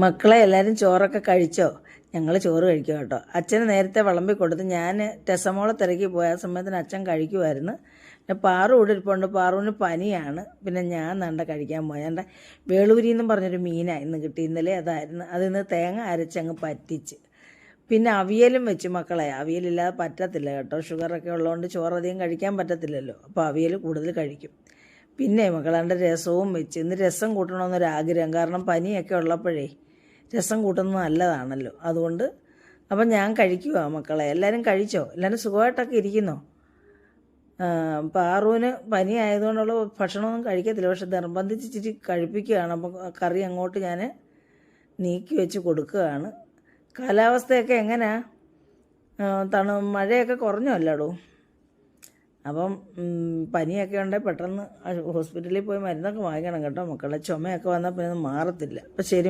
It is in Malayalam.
മക്കളെ എല്ലാവരും ചോറൊക്കെ കഴിച്ചോ? ഞങ്ങൾ ചോറ് കഴിക്കും കേട്ടോ. അച്ഛന് നേരത്തെ വിളമ്പി കൊടുത്ത് ഞാൻ ടെസമോളെ തിരക്കി പോയ. ആ സമയത്തിന് അച്ഛൻ കഴിക്കുമായിരുന്നു പിന്നെ പാറു ഇവിടെ ഇരിപ്പുണ്ട്. പാറുവിന് പനിയാണ്. പിന്നെ ഞാൻ നണ്ട കഴിക്കാൻ പോയി. എന്റെ വേളൂരി എന്നും പറഞ്ഞൊരു മീനാണ് ഇന്ന് കിട്ടി. ഇന്നലെ അതായിരുന്നു. അതിന്ന് തേങ്ങ അരച്ചങ്ങ് പറ്റിച്ച്. പിന്നെ അവിയലും വെച്ചു മക്കളെ. അവിയലില്ലാതെ പറ്റത്തില്ല കേട്ടോ. ഷുഗറൊക്കെ ഉള്ളതുകൊണ്ട് ചോറ് അധികം കഴിക്കാൻ പറ്റത്തില്ലല്ലോ. അപ്പോൾ അവിയൽ കൂടുതൽ കഴിക്കും. പിന്നെ മക്കളാണ്ട് രസവും വെച്ച് ഇന്ന് രസം കൂട്ടണമെന്നൊരാഗ്രഹം. കാരണം പനിയൊക്കെ ഉള്ളപ്പോഴേ രസം കൂട്ടുന്നത് നല്ലതാണല്ലോ. അതുകൊണ്ട് അപ്പം ഞാൻ കഴിക്കുക മക്കളെ. എല്ലാവരും കഴിച്ചോ? എല്ലാവരും സുഖമായിട്ടൊക്കെ ഇരിക്കുന്നോ? പാറുവിന് പനി ആയതുകൊണ്ടുള്ള ഭക്ഷണമൊന്നും കഴിക്കത്തില്ല. പക്ഷെ നിർബന്ധിച്ച് കഴിപ്പിക്കുകയാണ്. അപ്പം കറി അങ്ങോട്ട് ഞാൻ നീക്കി വെച്ച് കൊടുക്കുകയാണ്. കാലാവസ്ഥയൊക്കെ എങ്ങനെയാ ആ, തണു മഴയൊക്കെ കുറഞ്ഞോ അല്ലാടോ അപ്പം പനിയൊക്കെ ഉണ്ടെങ്കിൽ പെട്ടെന്ന് ഹോസ്പിറ്റലിൽ പോയി മരുന്നൊക്കെ വാങ്ങിക്കണം കേട്ടോ മക്കളെ. ചുമയൊക്കെ വന്നാൽ പിന്നെ മാറത്തില്ല. അപ്പം ശരി